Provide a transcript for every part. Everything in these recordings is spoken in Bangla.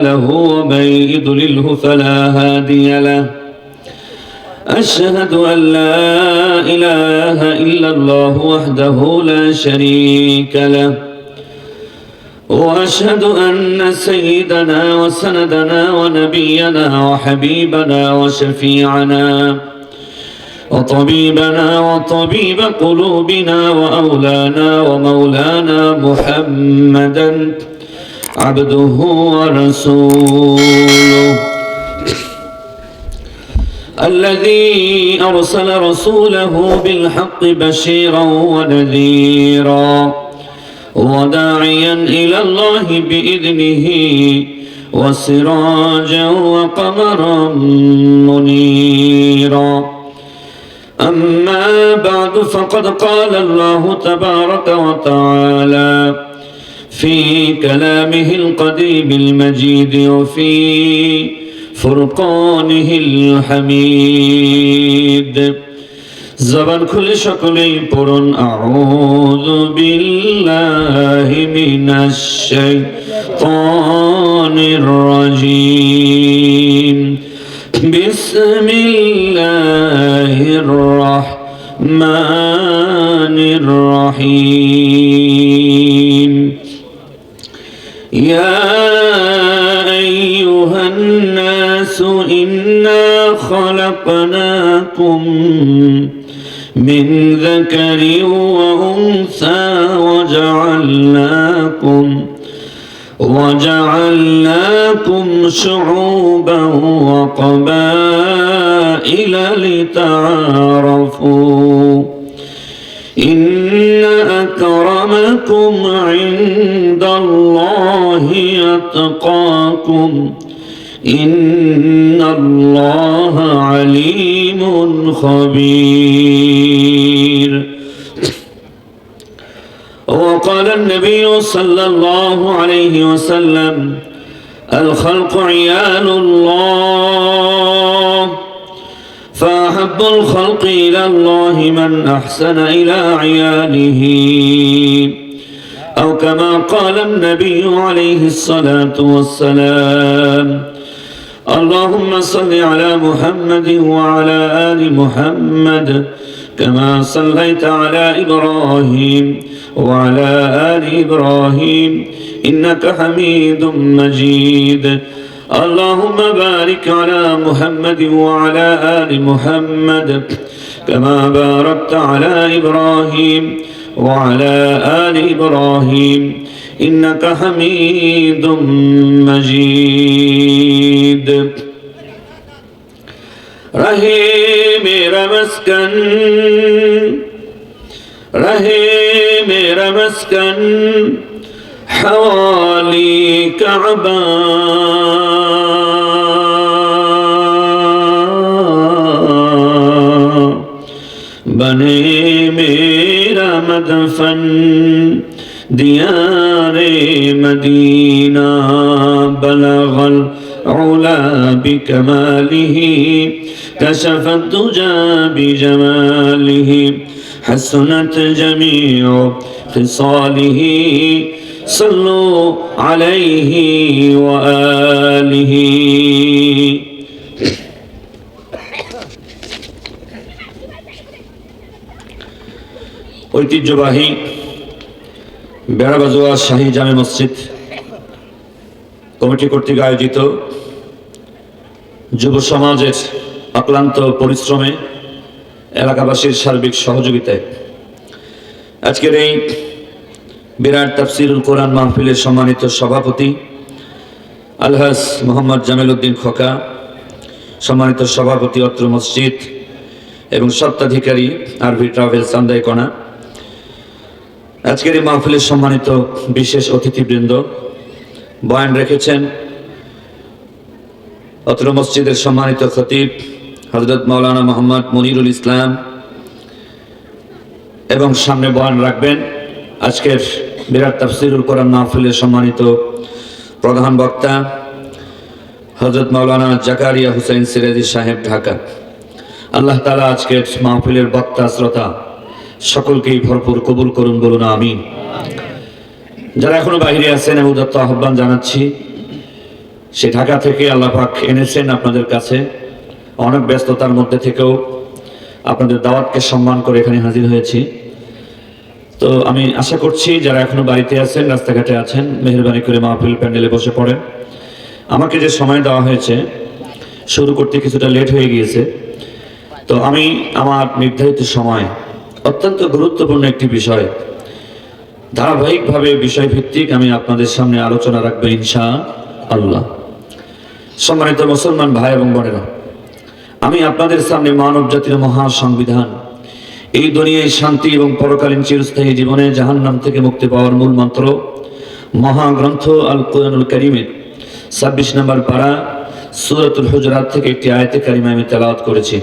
له ومن يضلله فلا هادي له. أشهد أن لا إله إلا الله وحده لا شريك له. وأشهد أن سيدنا وسندنا ونبينا وحبيبنا وشفيعنا وطبيبنا وطبيب قلوبنا وأولانا ومولانا محمدًا عبده ورسوله. الذي أرسل رسوله بالحق بشيرا ونذيرا وداعيا إلى الله بإذنه وسراجا وقمرا منيرا. أما بعد فقد قال الله تبارك وتعالى في كلامه القديم المجيد وفي فرقانه الحميد زبان كل شكل قرن أعوذ بالله من الشيطان الرجيم بسم الله الرحمن الرحيم يا أيها الناس إنا خلقناكم من ذكر وأنثى وجعلناكم وجعلناكم شعوبا وقبائل لتعارفوا إن أكرمكم عند الله يتقاكم إن الله عليم خبير وقال النبي صلى الله عليه وسلم الخلق عيال الله فأحب الخلق إلى الله من أحسن إلى عياله. أو كما قال النبي عليه الصلاة والسلام اللهم صل على محمد وعلى آل محمد كما صليت على إبراهيم وعلى آل إبراهيم إنك حميد مجيد. اللهم بارك على محمد وعلى آل محمد كما باركت على إبراهيم وعلى آل إبراهيم إنك حميد مجيد. رہے میرا مسکن رہے میرا مسکن مدفن دیار مدینہ بلغ العلا بكماله كشف الدجى بجماله حسنت جميع خصاله صلوا عليه وآله ঐতিহ্যবাহী বেড়াবাজোয়া শাহী জামে মসজিদ কমিটি কর্তৃক আয়োজিত যুব সমাজের অক্লান্ত পরিশ্রমে এলাকাবাসীর সার্বিক সহযোগিতায়। আজকের এই বিরাট তাফসিরুল কোরআন মাহফিলের সম্মানিত সভাপতি আলহাস মোহাম্মদ জামিল উদ্দিন খোকা, সম্মানিত সভাপতি অত্র মসজিদ এবং সত্ত্বাধিকারী আরভি ট্রাভেল সান্দাইকোনা আজকের এই মাহফিলের সম্মানিত বিশেষ অতিথিবৃন্দ, বয়ান রেখেছেন অত্র মসজিদের সম্মানিত খতিব হজরত মৌলানা মোহাম্মদ মনিরুল ইসলাম এবং সামনে বয়ান রাখবেন আজকের বিরাট তাফসিরুল কোরআন মাহফিলের সম্মানিত প্রধান বক্তা হজরত মৌলানা জাকারিয়া হুসাইন সিরাজি সাহেব, ঢাকা। আল্লাহ তালা আজকের মাহফিলের বক্তা, শ্রোতা সকলকেই ভরপুর কবুল করুন, বলুন আমি যারা এখনও বাইরে আছেন, আমি উদাত্ত আহ্বান জানাচ্ছি, সে ঢাকা থেকে আল্লাহ পাক এনেছেন আপনাদের কাছে। অনেক ব্যস্ততার মধ্যে থেকেও আপনাদের দাওয়াতকে সম্মান করে এখানে হাজির হয়েছি। তো আমি আশা করছি, যারা এখনও বাড়িতে আছেন, রাস্তাঘাটে আছেন, মেহরবানি করে মাহফিল প্যান্ডেলে বসে পড়েন, আমাকে যে সময় দেওয়া হয়েছে, শুরু করতে কিছুটা লেট হয়ে গিয়েছে। তো আমি আমার নির্ধারিত সময় অত্যন্ত গুরুত্বপূর্ণ একটি বিষয়। ধারাবাহিকভাবে বিষয়ভিত্তিক আমি আপনাদের সামনে আলোচনা রাখব ইনশা আল্লাহ। সম্মানিত মুসলমান ভাই এবং বোনেরা, আমি আপনাদের সামনে মানব জাতির মহা সংবিধান, এই দুনিয়ায় শান্তি এবং পরকালীন চিরস্থায়ী জীবনে জাহান্নাম থেকে মুক্তি পাওয়ার মূল মন্ত্র, মহাগ্রন্থ আল কোরআনুল করিমের ছাব্বিশ নম্বর পাড়া সুরতুল হুজরাত থেকে একটি আয়তে কারিমা আমি তেলাওয়াত করেছি।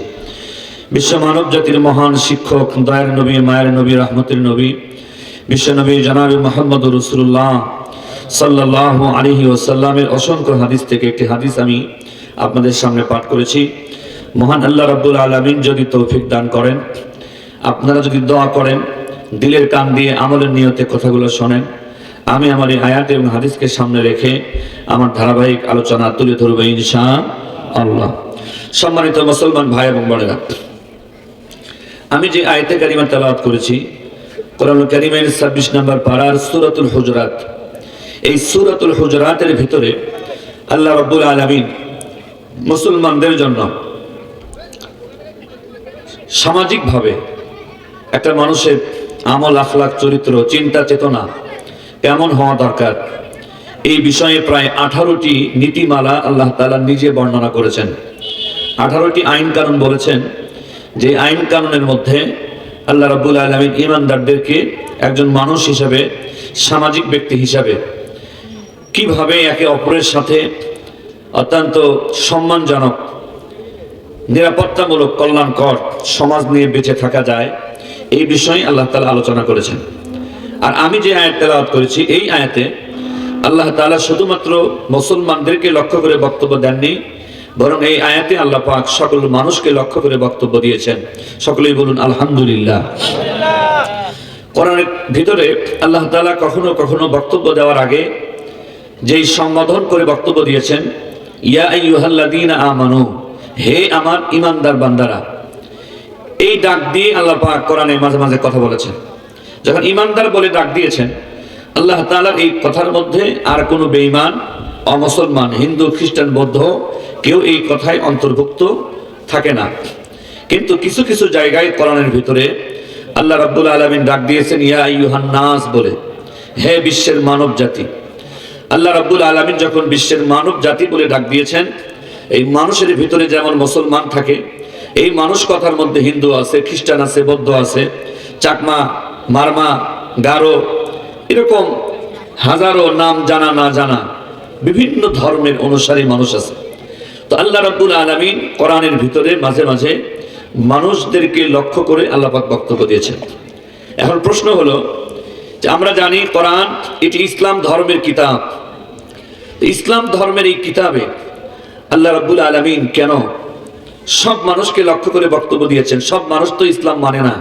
বিশ্ব মানব জাতির মহান শিক্ষক, দয়ার নবী, মায়ের নবী, রহমতের নবী, বিশ্বনবী জনাবি মোহাম্মদ রসুল্লাহ সাল্লাহ আলিহি ওসাল্লামের অসংখ্য হাদিস থেকে একটি হাদিস আমি আপনাদের সামনে পাঠ করেছি। মহান আল্লাহ রাব্বুল আলমিন যদি তৌফিক দান করেন, আপনারা যদি দোয়া করেন, দিলের কান দিয়ে আমলের নিয়তে কথাগুলো শোনেন, আমি আমার এই আয়াত এবং হাদিসকে সামনে রেখে আমার ধারাবাহিক আলোচনা তুলে ধরবো ইনশা আল্লাহ সম্মানিত মুসলমান ভাই এবং বোনেরা আমি যে আয়তে কারিমা তেলাওয়াত করেছি কোরআন কারিমের ছাব্বিশ নম্বর পাড়ার সুরাতুল হুজরাত। এই সুরাতুল হুজরাতের ভিতরে আল্লাহ রব্বুল আলমিন মুসলমানদের জন্য সামাজিকভাবে একটা মানুষের আমল আখলাক চরিত্র, চিন্তা, চেতনা কেমন হওয়া দরকার? এই বিষয়ে প্রায় আঠারোটি নীতিমালা আল্লাহ তালা নিজে বর্ণনা করেছেন। আঠারোটি আইন কানুন বলেছেন যে আইন কানুনের মধ্যে আল্লাহ রাবুল আলমিন ইমানদারদেরকে একজন মানুষ হিসাবে, সামাজিক ব্যক্তি হিসাবে কীভাবে একে অপরের সাথে অত্যন্ত সম্মানজনক, নিরাপত্তামূলক, কল্যাণকর সমাজ নিয়ে বেঁচে থাকা যায়, এই বিষয়ে আল্লাহ তালা আলোচনা করেছেন। আর আমি যে আয়াত তেলাওয়াত করেছি, এই আয়াতে আল্লাহ তালা শুধুমাত্র মুসলমানদেরকে লক্ষ্য করে বক্তব্য দেননি বরং এই আয়াতে আল্লাহ পাক সকল মানুষকে লক্ষ্য করে বক্তব্য দিয়েছেন। সকলেই বলুন, আলহামদুলিল্লাহ। কোরআনের ভিতরে আল্লাহ তালা কখনো কখনো বক্তব্য দেওয়ার আগে যেই সম্বোধন করে বক্তব্য দিয়েছেন, ইয়া আইয়ুহাল্লাযীনা আমানু, হে আমার ইমানদার বান্দারা, এই ডাক দিয়ে আল্লাহ পাক কোরআনে মাঝে মাঝে কথা বলেছেন। যখন ইমানদার বলে ডাক দিয়েছেন, আল্লাহ তাআলার এই কথার মধ্যে আর কোনো বেঈমান অমুসলমান, হিন্দু, খ্রিস্টান, বৌদ্ধ, কেউ এই কথায় অন্তর্ভুক্ত থাকে না। কিন্তু কিছু কিছু জায়গায় কোরআনের ভিতরে আল্লাহ রাব্বুল আলামিন ডাক দিয়েছেন, ইয়া আইয়ুহান নাস বলে, হে বিশ্বের মানব জাতি। আল্লাহ রাব্বুল আলামিন যখন বিশ্বের মানব জাতি বলে ডাক দিয়েছেন, এই মানুষের ভিতরে যেমন মুসলমান থাকে, এই মানুষ কথার মধ্যে হিন্দু আছে, খ্রিস্টান আছে, বৌদ্ধ আছে, চাকমা, মারমা, গারো, এরকম হাজারো নাম জানা না জানা বিভিন্ন ধর্মের অনুসারী মানুষ আছে। তো আল্লাহ রাব্বুল আলামিন কোরআনের ভিতরে মাঝে মাঝে মানুষদেরকে লক্ষ্য করে আল্লাহ পাক বক্তব্য দিয়েছেন। এখন প্রশ্ন হলো যে আমরা জানি কোরআন এটি ইসলাম ধর্মের কিতাব। ইসলাম ধর্মের এই কিতাবে আল্লাহ রাব্বুল আলামিন কেন সব মানুষকে লক্ষ্য করে বক্তব্য দিয়েছেন? সব মানুষ তো ইসলাম মানে না।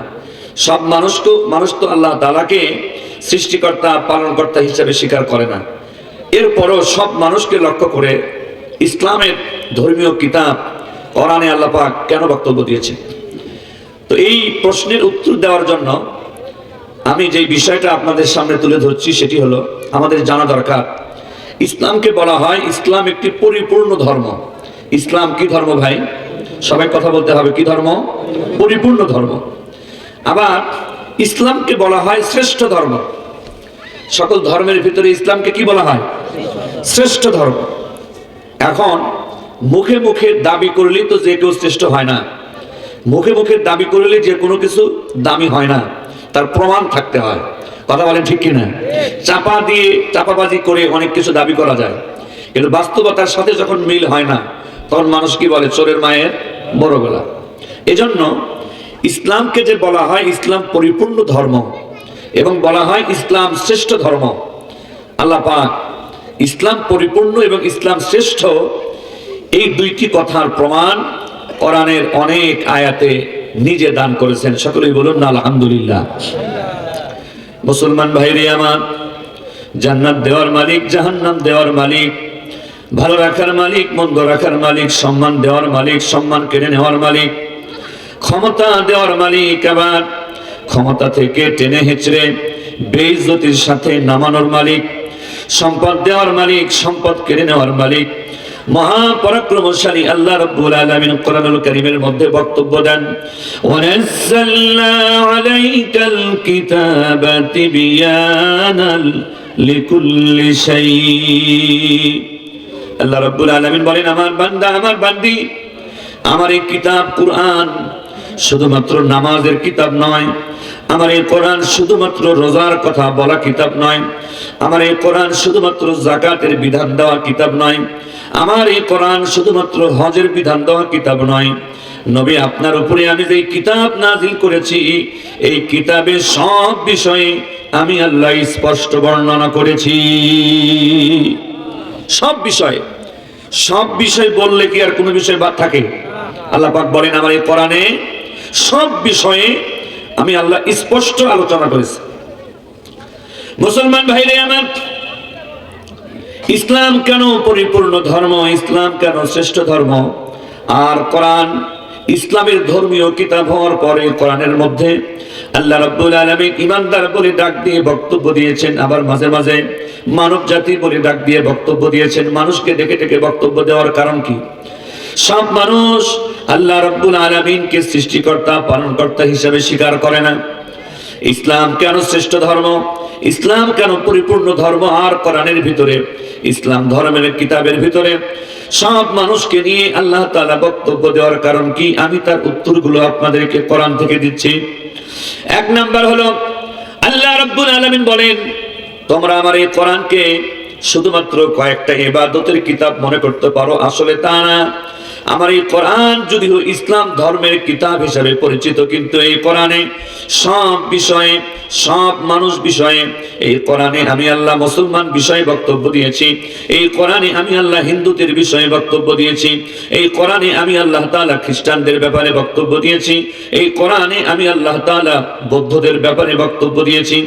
সব মানুষ তো মানুষ তো আল্লাহ তালাকে সৃষ্টিকর্তা, পালনকর্তা হিসাবে স্বীকার করে না। এরপরও সব মানুষকে লক্ষ্য করে ইসলামের ধর্মীয় কিতাব, কোরআনে আল্লাহ পাক কেন বক্তব্য দিয়েছে? তো এই প্রশ্নের উত্তর দেওয়ার জন্য আমি যে বিষয়টা আপনাদের সামনে তুলে ধরছি সেটি হলো আমাদের জানা দরকার। ইসলামকে বলা হয় ইসলাম একটি পরিপূর্ণ ধর্ম। ইসলাম কি ধর্ম ভাই? সবাই কথা বলতে হবে, কি ধর্ম? পরিপূর্ণ ধর্ম। আবার ইসলামকে বলা হয় শ্রেষ্ঠ ধর্ম। সকল ধর্মের ভিতরে ইসলামকে কি বলা হয়? শ্রেষ্ঠ ধর্ম। এখন মুখে মুখে দাবি করলেই তো যে কেউ শ্রেষ্ঠ হয় না। মুখে মুখে দাবি করলে যে কোনো কিছু দামি হয় না। তার প্রমাণ থাকতে হয়। কথা বলেন ঠিক কিনা? চাপা দিয়ে চাপাবাজি করে অনেক কিছু দাবি করা যায়। কিন্তু বাস্তবতার সাথে যখন মিল হয় না, তখন মানুষ কি বলে? চোরের মায়ের বড় গলা। এজন্য ইসলামকে যে বলা হয় ইসলাম পরিপূর্ণ ধর্ম এবং বলা হয় ইসলাম শ্রেষ্ঠ ধর্ম, আল্লাহ পাক ইসলাম পরিপূর্ণ এবং ইসলাম শ্রেষ্ঠ, এই দুইটি কথার প্রমাণ কোরআনের অনেক আয়াতে নিজে দান করেছেন। সকলেই বলুন না আলহামদুলিল্লাহ। মুসলমান ভাইরে আমার, জান্নাত দেওয়ার মালিক, জাহান্নাম দেওয়ার মালিক, ভালো রাখার মালিক, মন্দ রাখার মালিক, সম্মান দেওয়ার মালিক, সম্মান কেড়ে নেওয়ার মালিক, ক্ষমতা দেওয়ার মালিক আবার, ক্ষমতা থেকে টেনে হেঁচড়ে, বেইজ্জতির সাথে নামানোর মালিক সম্পদ দেওয়ার মালিক, সম্পদ কেড়ে নেওয়ার মালিক। মহাপরাক্রমশালী আল্লাহ রাব্বুল আলামিন কোরআনুল কারীমের মধ্যে বক্তব্য দেন আল্লাহ রাব্বুল আলামিন বলেন, আমার বান্দা, আমার বান্দি, আমার এই কিতাব কুরআন শুধুমাত্র নামাজের কিতাব নয় আমার এই কোরআন শুধুমাত্র রোজার কথা বলা কিতাব নয়। আমার এই কোরআন শুধুমাত্র জাকাতের বিধান দেওয়া কিতাব নয়। আমার এই কোরআন শুধুমাত্র হজের বিধান দেওয়া কিতাব নয়। নবী, আপনার উপরে আমি যে কিতাব নাজিল করেছি, এই কিতাবে সব বিষয়ে আমি আল্লাহ স্পষ্ট বর্ণনা করেছি। সব বিষয়ে, সব বিষয় বললে কি আর কোনো বিষয় বাদ থাকে? আল্লাহ পাক বলেন, আমার এই কোরআনে সব বিষয়ে আমি আল্লাহ স্পষ্ট আলোচনা করেছি। মুসলমান ভাইরে আমার, ইসলাম কেন পরিপূর্ণ ধর্ম, ইসলাম কেন শ্রেষ্ঠ ধর্ম? আর কোরআন, ইসলামের ধর্মীয় কিতাব হওয়ার পরে কোরআনের মধ্যে আল্লাহ রাব্বুল আলামিন ইমানদার বলে ডাক দিয়ে বক্তব্য দিয়েছেন, আবার মাঝে মাঝে মানব জাতি বলে ডাক দিয়ে বক্তব্য দিয়েছেন। মানুষকে ডেকে ডেকে বক্তব্য দেওয়ার কারণ কি? সব মানুষ আল্লাহ রাব্বুল আলামিনকে সৃষ্টিকর্তা, পালনকর্তা হিসেবে স্বীকার করে না। ইসলাম কেন শ্রেষ্ঠ ধর্ম? ইসলাম কেন পরিপূর্ণ ধর্ম? আর কোরআনের ভিতরে, ইসলাম ধর্মের কিতাবের ভিতরে সব মানুষকে নিয়ে আল্লাহ তাআলা বক্তব্য দেওয়ার কারণ কি? আমি তার উত্তরগুলো আপনাদেরকে কোরআন থেকে দিচ্ছি। এক নাম্বার হলো, আল্লাহ রাব্বুল আলামিন বলেন, তোমরা আমার এই কোরআনকে শুধুমাত্র কয়েকটা ইবাদতের কিতাব মনে করতে পারো। আসলে তা না। আমার এই কোরআন যদিও ইসলাম ধর্মের কিতাব হিসাবে পরিচিত, কিন্তু এই কোরআনে সব বিষয়ে, সব মানুষ বিষয়ে, এই কোরআনে আমি আল্লাহ মুসলমান বিষয়ে বক্তব্য দিয়েছি, এই কোরআনে আমি আল্লাহ হিন্দুদের বিষয়ে বক্তব্য দিয়েছি, এই কোরআনে আমি আল্লাহ তালা খ্রিস্টানদের ব্যাপারে বক্তব্য দিয়েছি, এই কোরআনে আমি আল্লাহ তাআলা বৌদ্ধদের ব্যাপারে বক্তব্য দিয়েছি,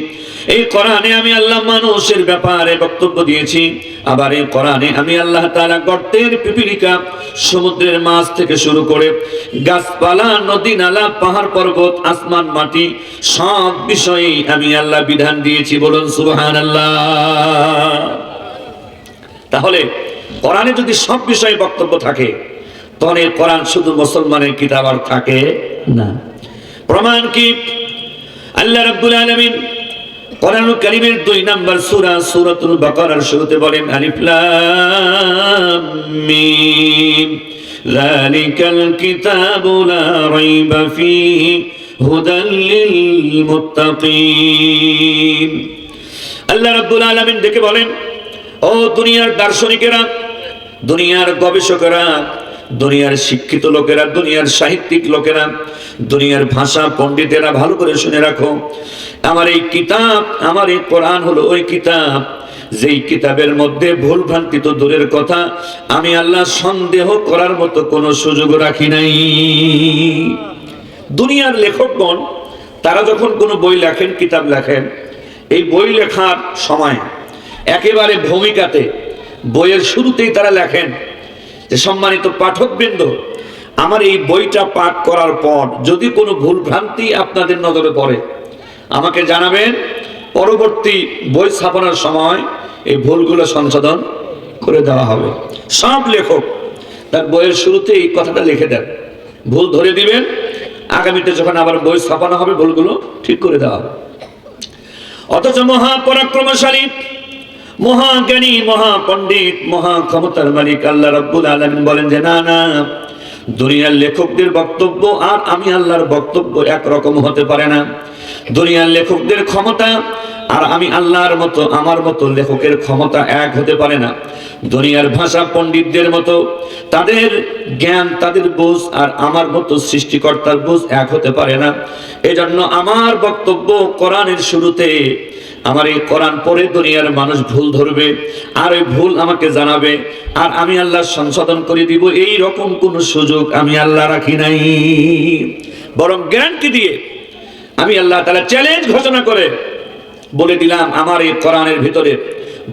এই কোরআনে আমি আল্লাহ মানুষের ব্যাপারে বক্তব্য দিয়েছি, আবার এই কোরআনে আমি আল্লাহ তালা গর্তের পিপিলিকা, সমুদ্রের মাছ থেকে শুরু করে গাছপালা, নদী, নালা, পাহাড়, পর্বত, আসমান, মাটি, সব বিষয়ে আমি আল্লাহ বিধান দিয়েছি। বলুন, সুবহানাল্লাহ। তাহলে কোরআনে যদি সব বিষয়ে বক্তব্য থাকে তখন কোরআন শুধু মুসলমানের কিতাব আর থাকে না। প্রমাণ কি? আল্লাহ রাব্বুল আলামিন কোরআনুল কারীমের দুই নাম্বার সূরা সূরাতুল বাকারার শুরুতে বলেন, আলিফ লাম মিম। যালিকাল কিতাবু লা রাইবা ফীহি হুদাল লিল মুত্তাকিন। আল্লাহ রাব্বুল আলামিন ডেকে বলেন, ও দুনিয়ার দার্শনিকেরা, দুনিয়ার গবেষকেরা দুনিয়ার শিক্ষিত লোকেরা, দুনিয়ার সাহিত্যিক লোকেরা, দুনিয়ার ভাষা পণ্ডিতেরা ভালো করে শুনে রাখো। আমার এই কিতাব, আমার এই কোরআন হলো ওই কিতাব। যেই কিতাবের মধ্যে ভুল ভ্রান্তি তো দূরের কথা, আমি আল্লাহ সন্দেহ করার মতো কোনো সুযোগ রাখি নাই। দুনিয়ার লেখকগণ, তারা যখন কোনো বই লেখেন, কিতাব লেখেন, এই বই লেখার সময় একেবারে ভূমিকাতে, বইয়ের শুরুতেই তারা লেখেন সম্মানিত পাঠকবৃন্দ, আমার এই বইটা পাঠ করার পর যদি কোনো ভুল ভ্রান্তি আপনাদের নজরে পড়ে, আমাকে জানাবেন। পরবর্তী বই ছাপানোর সময় এই ভুলগুলো সংশোধন করে দেওয়া হবে। সব লেখক তার বইয়ের শুরুতে এই কথাটা লিখে দেন। ভুল ধরে দিবেন, আগামীতে যখন আবার বই স্থাপনা হবে, ভুলগুলো ঠিক করে দেওয়া হবে। অথচ মহাপরাক্রমশালী মহাজ্ঞানী, মহাপণ্ডিত মহা ক্ষমতার মালিক আল্লাহ রব্বুল আলামিন বলেন যে, না না, দুনিয়ার লেখকদের বক্তব্য আর আমি আল্লাহর বক্তব্য একরকম হতে পারে না। দুনিয়ার লেখকদের ক্ষমতা আর আমি আল্লাহর মতো, আমার মতো লেখকের ক্ষমতা এক হতে পারে না। দুনিয়ার ভাষা পণ্ডিতদের মতো, তাদের জ্ঞান, তাদের বোঝ আর আমার মতো সৃষ্টিকর্তার বোঝ এক হতে পারে না। এজন্য আমার বক্তব্য কোরআনের শুরুতে আমার এই কোরআন পরে দুনিয়ার মানুষ ভুল ধরবে, আর ওই ভুল আমাকে জানাবে, আর আমি আল্লাহ সংশোধন করে দিব, এই রকম কোন সুযোগ আমি আল্লাহ রাখি নাই। বরং গ্যারান্টি দিয়ে আমি আল্লাহ তালা চ্যালেঞ্জ ঘোষণা করে বলে দিলাম, আমার এই কোরআনের ভিতরে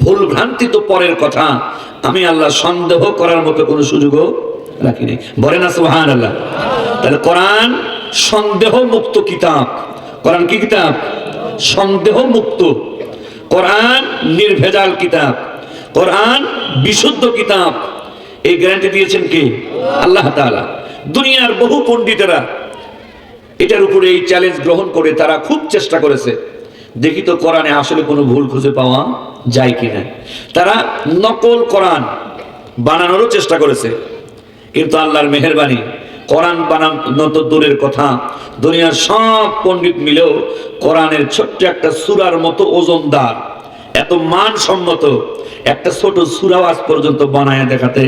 ভুল ভ্রান্তি তো পরের কথা, আমি আল্লাহ সন্দেহ করার মতো কোনো সুযোগও রাখি নাই। বলে না সুহান আল্লাহ তাহলে কোরআন সন্দেহ মুক্ত কিতাব। কোরআন কি কিতাব? সন্দেহ মুক্ত কোরআন নির্ভেজাল কিতাব। কোরআন বিশুদ্ধ কিতাব। এই গ্যারান্টি দিয়েছেন কে? আল্লাহ তাআলা। দুনিয়ার বহু পণ্ডিতেরা এটার উপরে এই চ্যালেঞ্জ গ্রহণ করে তারা খুব চেষ্টা করেছে। দেখি তো কোরআনে আসলে কোনো ভুল খুঁজে পাওয়া যায় কিনা। তারা নকল কোরআন বানানোরও চেষ্টা করেছে। কিন্তু আল্লাহর মেহেরবানি। কোরআন বানানো তো দূরের কথা। দুনিয়ার সব পণ্ডিত মিলেও কোরআনের ছোট্ট একটা সুরার মতো ওজনদার, এত মানসম্মত, একটা ছোট সুরাও আজ পর্যন্ত বানায় দেখাতে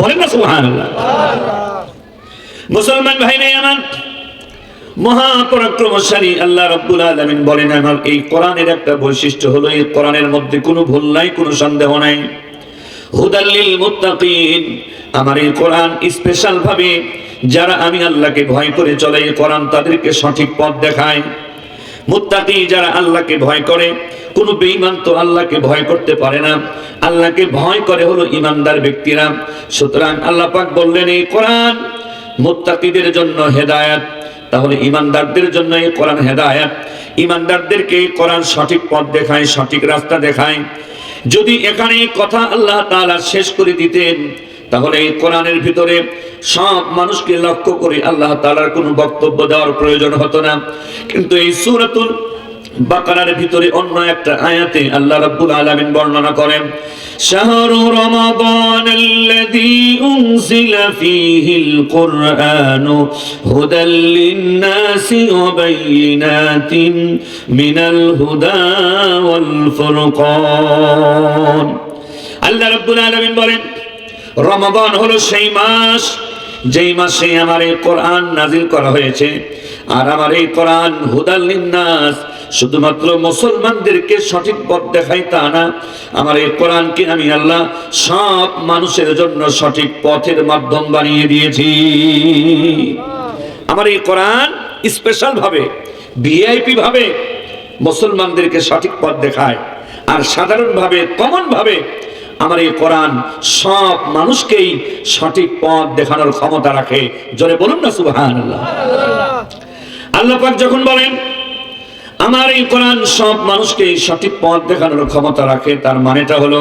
বলেন না সুবহানাল্লাহ। মুসলমান ভাই নেই আমার মহাপরাক্রমশালী আল্লাহ রাব্বুল আলামিন বলেন, আমার এই কোরআনের একটা বৈশিষ্ট্য হলো, এই কোরআনের মধ্যে কোনো ভুল নাই, কোনো সন্দেহ নাই। হুদাল্লিল মুত্তাকিন। আমার এই কোরআন স্পেশাল ভাবে যারা আমি আল্লাহকে ভয় করে চলে কোরআন তাদেরকে সঠিক পথ দেখায়। মুত্তাকি যারা আল্লাহকে ভয় করে, কোনো বেঈমান তো আল্লাহকে ভয় করতে পারে না। আল্লাহকে ভয় করে হলো ইমানদার ব্যক্তিরা। সুতরাং আল্লাহ পাক বললেন, এই কোরআন মুত্তাকিদের জন্য হেদায়াত। তাহলে ইমানদারদের জন্য এই কোরআন হেদায়াত। ইমানদারদেরকে এই কোরআন সঠিক পথ দেখায়, সঠিক রাস্তা দেখায়। যদি এখানে কথা আল্লাহ তাআলা শেষ করে দিতেন তাহলে এই কোরআনের ভিতরে সব মানুষকে লক্ষ্য করে আল্লাহ তাআলার কোনো বক্তব্য দেওয়ার প্রয়োজন হতো না। কিন্তু এই সূরাতুল বাকারার ভিতরে অন্য একটা আয়াতে আল্লাহ রাব্বুল আলামিন বর্ণনা করেন, শাহরু রমাদান আল্লাযী উনজিলা ফীহিল কুরআনু হুদাল লিন-নাসি ওয়া বাইয়িনাতিন মিনাল হুদা ওয়াল ফুরকান। আল্লাহ রাব্বুল আলামিন বলেন রমাদান হলো সেই মাস, যেই মাসে আমার এই কোরআন নাজিল করা হয়েছে। আর আমার এই কোরআন হুদাল্লিন্নাস শুধুমাত্র মুসলমানদেরকে সঠিক পথ দেখাই তা না, আমার এই কোরআনকে আমি আল্লাহ সব মানুষের জন্য সঠিক পথের মাধ্যম বানিয়ে দিয়েছি। আমার এই কোরআন স্পেশাল ভাবে ভিআইপি ভাবে মুসলমানদেরকে সঠিক পথ দেখায়, আর সাধারণভাবে কমন ভাবে আমার এই কোরআন সব মানুষকেই সঠিক পথ দেখানোর ক্ষমতা রাখে। জোরে বলুন না, সুবহানাল্লাহ। আল্লাহ পাক যখন বলেন আমার এই কোরআন সব মানুষকে সঠিক পথ দেখানোর ক্ষমতা রাখে, তার মানেটা হলো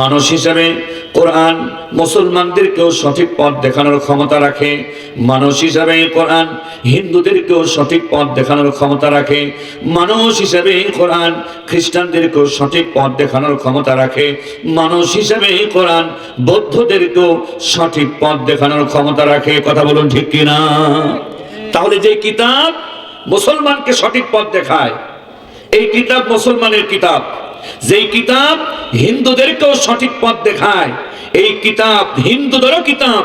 মানুষ হিসাবে কোরআন মুসলমানদেরকেও সঠিক পথ দেখানোর ক্ষমতা রাখে, মানুষ হিসাবে কোরআন হিন্দুদেরকেও সঠিক পথ দেখানোর ক্ষমতা রাখে, মানুষ হিসাবে কোরআন খ্রিস্টানদেরকেও সঠিক পথ দেখানোর ক্ষমতা রাখে, মানুষ হিসাবে কোরআন বৌদ্ধদেরকেও সঠিক পথ দেখানোর ক্ষমতা রাখে, কথা বলুন ঠিক কিনা? তাহলে যে কিতাব মুসলমানকে সঠিক পথ দেখায়। এই কিতাব মুসলমানের কিতাব। যেই কিতাব হিন্দুদেরকেও সঠিক পথ দেখায়, এই কিতাব হিন্দুদেরও কিতাব।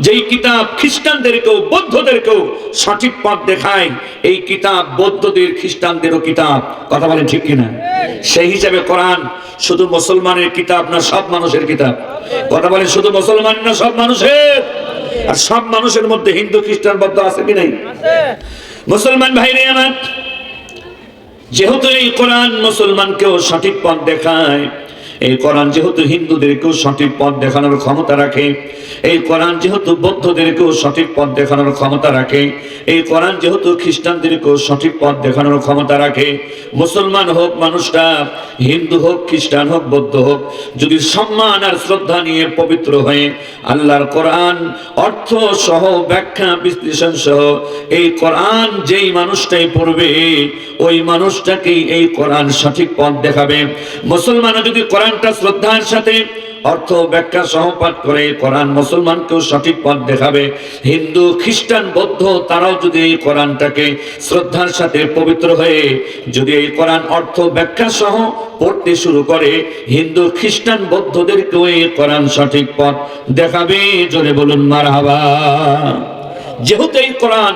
যেই কিতাব খ্রিস্টানদেরকেও, বৌদ্ধদেরকেও সঠিক পথ দেখায়, এই কিতাব বৌদ্ধদের, খ্রিস্টানদেরও কিতাব। কথা বলেন ঠিক কিনা? সেই হিসাবে কোরআন শুধু মুসলমানের কিতাব না, সব মানুষের কিতাব। কথা বলেন, শুধু মুসলমান না, সব মানুষের? আর সব মানুষের মধ্যে হিন্দু, খ্রিস্টান, বৌদ্ধ আছে কি নাই? মুসলমান ভাইরে আমার যেহেতু এই কোরআন মুসলমানকেও সঠিক পথ দেখায় এই কোরআন যেহেতু হিন্দুদেরকেও সঠিক পথ দেখানোর ক্ষমতা রাখে, এই কোরআন যেহেতু বৌদ্ধদেরকেও সঠিক পথ দেখানোর ক্ষমতা রাখে, এই কোরআন যেহেতু খ্রিস্টানদেরকেও সঠিক পথ দেখানোর ক্ষমতা রাখে, মুসলমান হোক মানুষটা, হিন্দু হোক, খ্রিস্টান হোক, বৌদ্ধ হোক, যদি সম্মান আর শ্রদ্ধা নিয়ে পবিত্র হয়ে আল্লাহর কোরআন অর্থ সহ, ব্যাখ্যা, বিশ্লেষণ সহ, এই কোরআন যেই মানুষটাই পড়বে, ওই মানুষটাকেই এই কোরআন সঠিক পথ দেখাবে। মুসলমানও যদি কোরআনটা শ্রদ্ধার সাথে অর্থ ব্যাখ্যা সহপাঠ করে কোরআন মুসলমানকেও সঠিক পথ দেখাবে। হিন্দু, খ্রিস্টান, বৌদ্ধ, তারাও যদি এই কোরআনটাকে শ্রদ্ধার সাথে পবিত্র হয়ে যদি এই কোরআন অর্থ ব্যাখ্যা সহ পড়তে শুরু করে, হিন্দু, খ্রিস্টান, বৌদ্ধদেরকেও এই কোরআন সঠিক পথ দেখাবে। জোরে বলুন, মারহাবা। যেহেতু এই কোরআন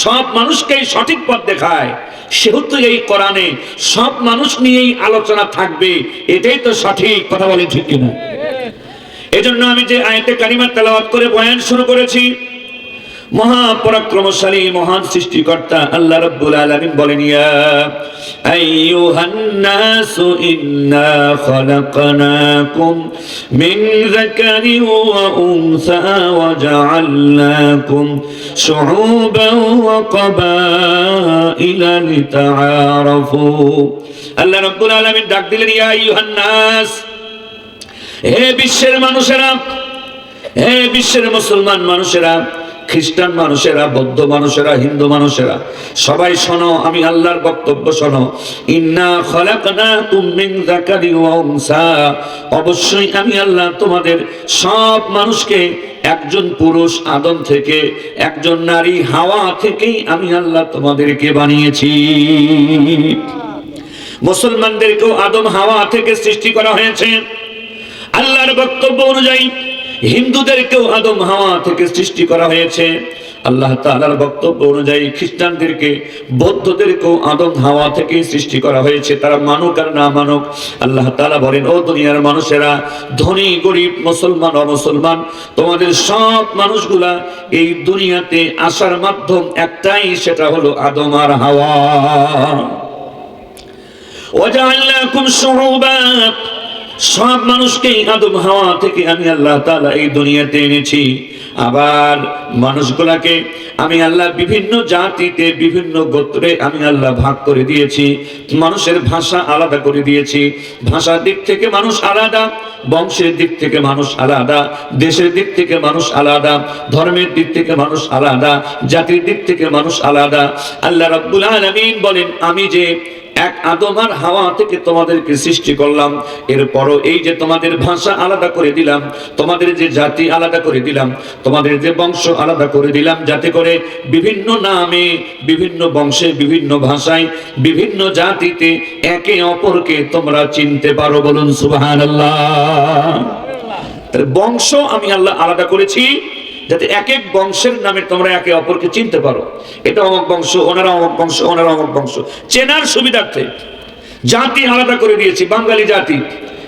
সব মানুষকেই সঠিক পথ দেখায়। সেহেতু এই কোরআনে সব মানুষ নিয়েই আলোচনা থাকবে, এটাই তো সঠিক, কথা বলে ঠিক কিনা? এজন্য আমি যে আয়তে কারিমার তেলাওয়াত করে বয়ান শুরু করেছি মহাপরাক্রমশালী, মহান সৃষ্টিকর্তা আল্লাহ রাব্বুল আলামিন বলেন, ইয়া আইয়ুহান নাসু ইন্না খলাকনাকুম মিন যাকারিন ওয়া উনসা ওয়া জাআলনাকুম শুউবান ওয়া ক্বাবাইলা লিতাআরাফু। আল্লাহ রাব্বুল আলামিন ডাক দিলেন, ইয়া আইয়ুহান নাস হে বিশ্বের মানুষেরা, হে বিশ্বের মুসলমান মানুষেরা খ্রিস্টান মানুষেরা, বৌদ্ধ মানুষেরা, হিন্দু মানুষেরা, সবাই শোনো, আমি আল্লাহর বক্তব্য শোনো। ইন্না মিন উনসা। অবশ্যই আমি আল্লাহ তোমাদের সব মানুষকে, একজন পুরুষ আদম থেকে, একজন নারী হাওয়া থেকেই আমি আল্লাহ তোমাদেরকে বানিয়েছি। মুসলমানদেরকেও আদম হাওয়া থেকে সৃষ্টি করা হয়েছে। আল্লাহর বক্তব্য অনুযায়ী হিন্দুদেরকেও আদম হাওয়া থেকে সৃষ্টি করা হয়েছে। আল্লাহ তাআলার বক্তব্য অনুযায়ী খ্রিস্টানদেরকে, বৌদ্ধদেরকেও আদম হাওয়া থেকে সৃষ্টি করা হয়েছে। তারা মানুক আর না মানুক, আল্লাহ তাআলা বলেন, ও দুনিয়ার মানুষেরা, ধনী, গরিব, মুসলমান, অমুসলমান, তোমাদের সব মানুষগুলা এই দুনিয়াতে আসার মাধ্যম একটাই, সেটা হলো আদম আর হাওয়া। শুউবা সব মানুষকেই আদম হাওয়া থেকে আমি আল্লাহ তাআলা এই দুনিয়াতে এনেছি। আবার মানুষগুলাকে আমি আল্লাহ বিভিন্ন জাতিতে, বিভিন্ন গোত্রে আমি আল্লাহ ভাগ করে দিয়েছি। মানুষের ভাষা আলাদা করে দিয়েছি। ভাষার দিক থেকে মানুষ আলাদা, বংশের দিক থেকে মানুষ আলাদা, দেশের দিক থেকে মানুষ আলাদা, ধর্মের দিক থেকে মানুষ আলাদা, জাতির দিক থেকে মানুষ আলাদা। আল্লাহ রাব্বুল আলামিন বলেন, আমি যে এক আদম আর হাওয়া থেকে তোমাদেরকে সৃষ্টি করলাম। এরপরও এই যে তোমাদের ভাষা আলাদা করে দিলাম, তোমাদের যে জাতি আলাদা করে দিলাম, তোমাদের যে বংশ আলাদা করে দিলাম, যাতে করে বিভিন্ন নামে, বিভিন্ন বংশে, বিভিন্ন ভাষায়, বিভিন্ন জাতিতে একে অপরকে তোমরা চিনতে পারো বলুন তাহলে বংশ আমি আল্লাহ আলাদা করেছি যাতে এক এক বংশের নামে তোমরা একে অপরকে চিনতে পারো। এটা অমক বংশ, ওনারা অমক বংশ, ওনারা অমক বংশ। চেনার সুবিধার্থে জাতি আলাদা করে দিয়েছি, বাঙালি জাতি,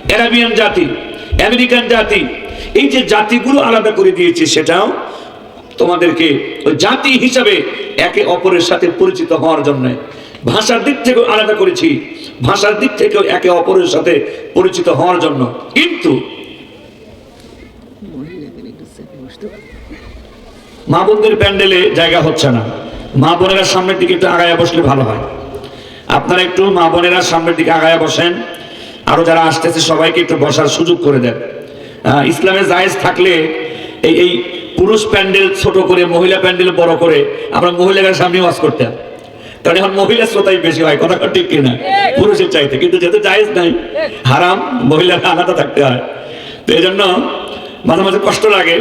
অ্যারাবিয়ান জাতি, আমেরিকান জাতি। এই যে জাতিগুলো আলাদা করে দিয়েছি, সেটাও তোমাদেরকে ওই জাতি হিসাবে একে অপরের সাথে পরিচিত হওয়ার জন্য ভাষার দিক থেকেও আলাদা করেছি, ভাষার দিক থেকেও একে অপরের সাথে পরিচিত হওয়ার জন্য। কিন্তু মা বোনদের প্যান্ডেলে জায়গা হচ্ছে না। মা বোনেরা সামনের দিকে একটু আগায় বসলে ভালো হয়। আপনারা একটু মা বোনেরা সামনের দিকে আগায় বসেন। আরও যারা আসতেছে, সবাইকে একটু বসার সুযোগ করে দেন। ইসলামে জায়েজ থাকলে এই এই পুরুষ প্যান্ডেল ছোট করে, মহিলা প্যান্ডেল বড় করে আমরা মহিলাদের সামনে ওয়াজ করতাম। কারণ এখন মহিলা শ্রোতাই বেশি হয় কথা ঠিক কিনা। পুরুষের চাইতে। কিন্তু যেহেতু জায়েজ নাই, হারাম, মহিলারা আলাদা থাকতে হয়। তো এই জন্য মাঝে মাঝে কষ্ট লাগে।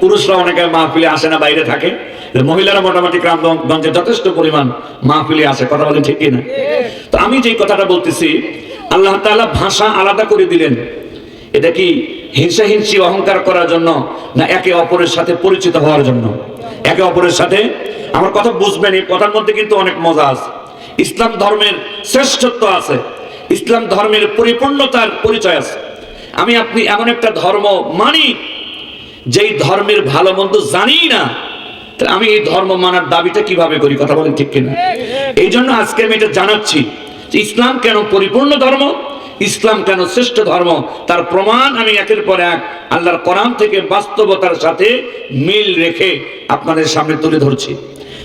পুরুষরা অনেকে মাহফিলে আসে না, বাইরে থাকে। মহিলারা মোটামুটি গ্রামগঞ্জে যথেষ্ট পরিমাণ মাহফিলে আসে, কথা বলেন ঠিক কিনা? তো আমি যে কথাটা বলতেছি, আল্লাহ তাআলা ভাষা আলাদা করে দিলেন। এটা কি হিংসা হিংসি অহংকার করার জন্য না একে অপরের সাথে পরিচিত হওয়ার জন্য? একে অপরের সাথে? আমার কথা বুঝবেন, এই কথার মধ্যে কিন্তু অনেক মজা আছে। ইসলাম ধর্মের শ্রেষ্ঠত্ব আছে। ইসলাম ধর্মের পরিপূর্ণতার পরিচয় আছে। আমি আপনি এমন একটা ধর্ম মানি যেই ধর্মের ভালো মন্দ জানি না, তাহলে আমি এই ধর্ম মানার দাবিটা কীভাবে করি? কথা বলেন ঠিক কিনা? এই জন্য আজকে আমি এটা জানাচ্ছি যে ইসলাম কেন পরিপূর্ণ ধর্ম? ইসলাম কেন শ্রেষ্ঠ ধর্ম? তার প্রমাণ আমি একের পর এক আল্লাহর কোরআন থেকে বাস্তবতার সাথে মিল রেখে আপনাদের সামনে তুলে ধরছি।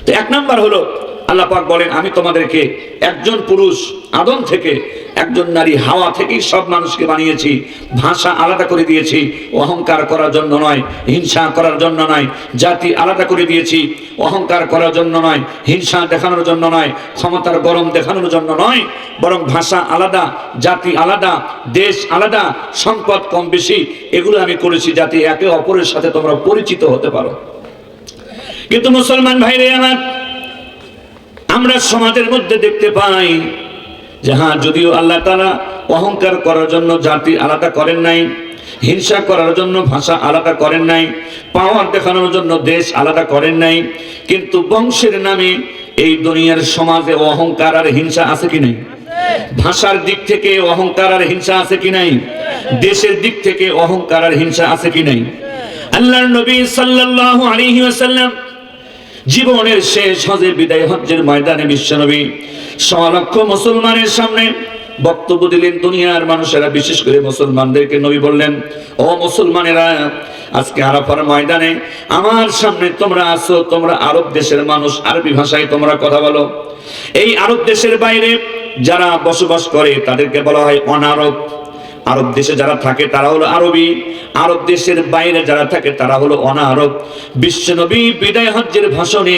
তো এক নাম্বার হলো আল্লাহ পাক বলেন, আমি তোমাদেরকে একজন পুরুষ, আদম থেকে একজন নারী, হাওয়া থেকেই সব মানুষকে বানিয়েছি। ভাষা আলাদা করে দিয়েছি। অহংকার করার জন্য নয়, হিংসা করার জন্য নয়, জাতি আলাদা করে দিয়েছি। অহংকার করার জন্য নয়, হিংসা দেখানোর জন্য নয়, ক্ষমতার গরম দেখানোর জন্য নয়, বরং ভাষা আলাদা, জাতি আলাদা, দেশ আলাদা, সম্পদ কম বেশি, এগুলো আমি করেছি যাতে একে অপরের সাথে তোমরা পরিচিত হতে পারো। কিন্তু মুসলমান ভাইরে আমার আমরা সমাজের মধ্যে দেখতে পাই যে হ্যাঁ যদিও আল্লাহ তারা অহংকার করার জন্য জাতি আলাদা করেন নাই, হিংসা করার জন্য ভাষা আলাদা করেন নাই পাওয়ার দেখানোর জন্য দেশ আলাদা করেন নাই, কিন্তু বংশের নামে এই দুনিয়ার সমাজে অহংকার আর হিংসা আছে কি নাই? ভাষার দিক থেকে অহংকার আর হিংসা আছে কি নাই? দেশের দিক থেকে অহংকার আর হিংসা আছে কি নাই? আল্লাহর নবী সাল্লাল্লাহু আলাইহি ওয়াসাল্লাম জীবনের শেষ হজে বিদায় হজ্জের ময়দানে বিশ্বনবী সলক্ষ মুসলমানের সামনে বক্তব্য দিলেন দুনিয়ার মানুষেরা, বিশেষ করে মুসলমানদেরকে নবী বললেন, ও মুসলমানেরা, আজকে আরাফার ময়দানে আমার সামনে তোমরা আসো তোমরা আরব দেশের মানুষ, আরবি ভাষায় তোমরা কথা বলো। এই আরব দেশের বাইরে যারা বসবাস করে, তাদেরকে বলা হয় অনারব। আরব দেশে যারা থাকে তারা হলো আরবি। আরব দেশের বাইরে যারা থাকে তারা হলো অনারব। বিশ্বনবী বিদায় হজ্জের ভাষণে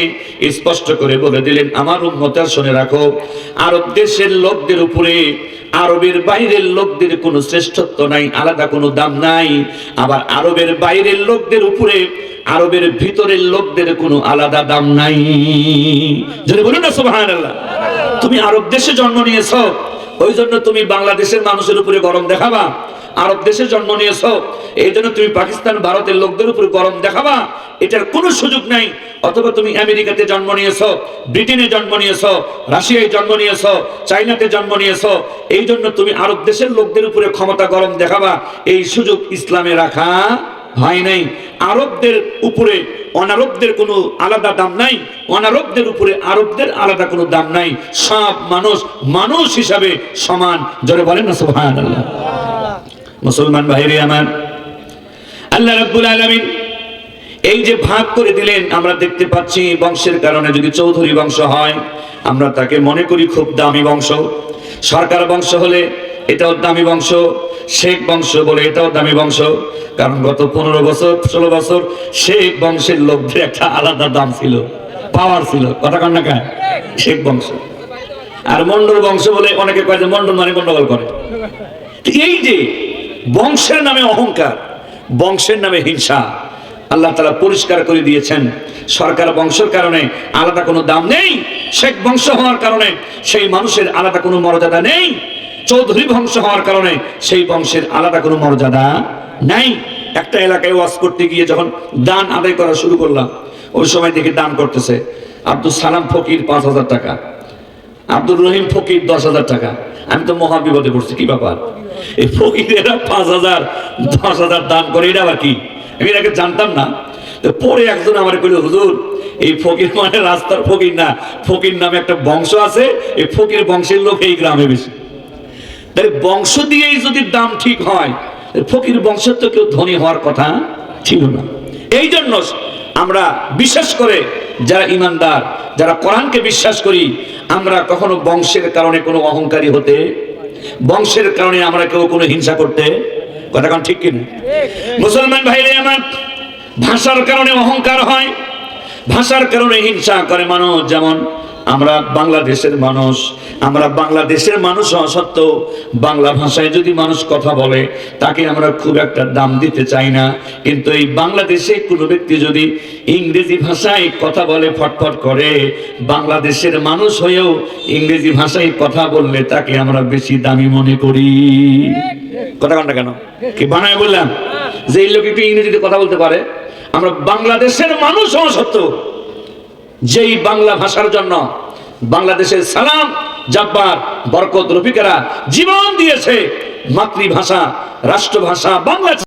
স্পষ্ট করে বলে দিলেন, আমার উন্মতার শুনে রাখো, আরব দেশের লোকদের উপরে, আরবের বাইরের লোকদের কোনো শ্রেষ্ঠত্ব নাই, আলাদা কোনো দাম নাই। আবার আরবের বাইরের লোকদের উপরে, আরবের ভিতরের লোকদের কোনো আলাদা দাম নাই। যদি বলুন না, সুবহানাল্লাহ। তুমি আরব দেশে জন্ম নিয়েছো ওই জন্য তুমি বাংলাদেশের মানুষের উপরে গরম দেখাবা। আরব দেশে জন্ম নিয়েছো এই জন্য তুমি পাকিস্তান, ভারতের লোকদের উপরে গরম দেখাবা। এটার কোনো সুযোগ নাই, অথবা তুমি আমেরিকাতে জন্ম নিয়েছো, ব্রিটেনে জন্ম নিয়েছো, রাশিয়ায় জন্ম নিয়েছো চাইনাতে জন্ম নিয়েছো এই জন্য তুমি আরব দেশের লোকদের উপরে ক্ষমতা গরম দেখাবা। এই সুযোগ ইসলামে রাখা হয় নাই। আরবদের উপরে, অনারবদের কোনো আলাদা দাম নাই, অনারবদের উপরে আরবদের আলাদা কোনো দাম নাই। সব মানুষ মানুষ হিসাবে সমান। জোরে বলেন না, সুবহানাল্লাহ। মুসলমান ভাইরে আমার, আল্লাহ রাব্বুল আলামিন এই যে ভাগ করে দিলেন, আমরা দেখতে পাচ্ছি বংশের কারণে যদি চৌধুরী বংশ হয়, আমরা তাকে মনে করি খুব দামি বংশ। সরকার বংশ হলে এটাও দামি বংশ, শেখ বংশ বলে এটাও দামি বংশ। কারণ গত পনেরো বছর, ষোলো বছর শেখ বংশের লোকদের একটা আলাদা দাম ছিল পাওয়ার ছিল। কথা কন না শেখ বংশ। আর মন্ডল বংশ বলে অনেকে কয় যে মন্ডল মানে গন্ডগোল করে। এই যে বংশের নামে অহংকার, বংশের নামে হিংসা, আল্লাহ তালা পরিষ্কার করে দিয়েছেন। সরকার বংশের কারণে আলাদা কোনো দাম নেই, শেখ বংশ হওয়ার কারণে সেই মানুষের আলাদা কোনো মর্যাদা নেই। চৌধুরী বংশ হওয়ার কারণে সেই বংশের আলাদা কোনো মর্যাদা নাই। একটা এলাকায় ওয়াজ করতে গিয়ে যখন দান আদায় করা শুরু করলাম, ওই সময় দেখি দান করতেছে আব্দুল সালাম ফকির পাঁচ হাজার টাকা, আব্দুর রহিম ফকির দশ হাজার টাকা। আমি তো মহা বিপদে পড়ছি, কি ব্যাপার? এই ফকিরেরা পাঁচ হাজার, দশ হাজার দান করে, এটা আবার কি? আমি এটাকে জানতাম না। তো পরে একজন আমার কইল, হুজুর, এই ফকির মানে রাস্তার ফকির না। ফকির নামে একটা বংশ আছে, এই ফকির বংশের লোক এই গ্রামে বেশি। তাই বংশ দিয়েই যদি দাম ঠিক হয় ফকির বংশের তো কেউ ধনী হওয়ার কথা ছিল না। এই জন্য আমরা বিশেষ করে যারা ইমানদার যারা কোরআনকে বিশ্বাস করি আমরা কখনো বংশের কারণে কোনো অহংকারী হতে বংশের কারণে আমরা কেউ কোনো হিংসা করতে কথা কোন ঠিক কিনা? মুসলমান ভাইরে আমার ভাষার কারণে অহংকার হয় ভাষার কারণে হিংসা করে মানুষ। যেমন আমরা বাংলাদেশের মানুষ, আমরা বাংলাদেশের মানুষ হওয়া সত্ত্বেও বাংলা ভাষায় যদি মানুষ কথা বলে, তাকে আমরা খুব একটা দাম দিতে চাই না। কিন্তু এই বাংলাদেশে কোনো ব্যক্তি যদি ইংরেজি ভাষায় কথা বলে, ফটফট করে, বাংলাদেশের মানুষ হয়েও ইংরেজি ভাষায় কথা বললে তাকে আমরা বেশি দামি মনে করি। কথা কনটা কেন? কি বানায় বললাম? যে এই লোক একটু ইংরেজিতে কথা বলতে পারে, আমরা বাংলাদেশের মানুষ হওয়া সত্ত্বেও যেই বাংলা ভাষার জন্য বাংলাদেশের সালাম জাব্বার বরকত রফিকেরা জীবন দিয়েছে মাতৃভাষা রাষ্ট্রভাষা বাংলা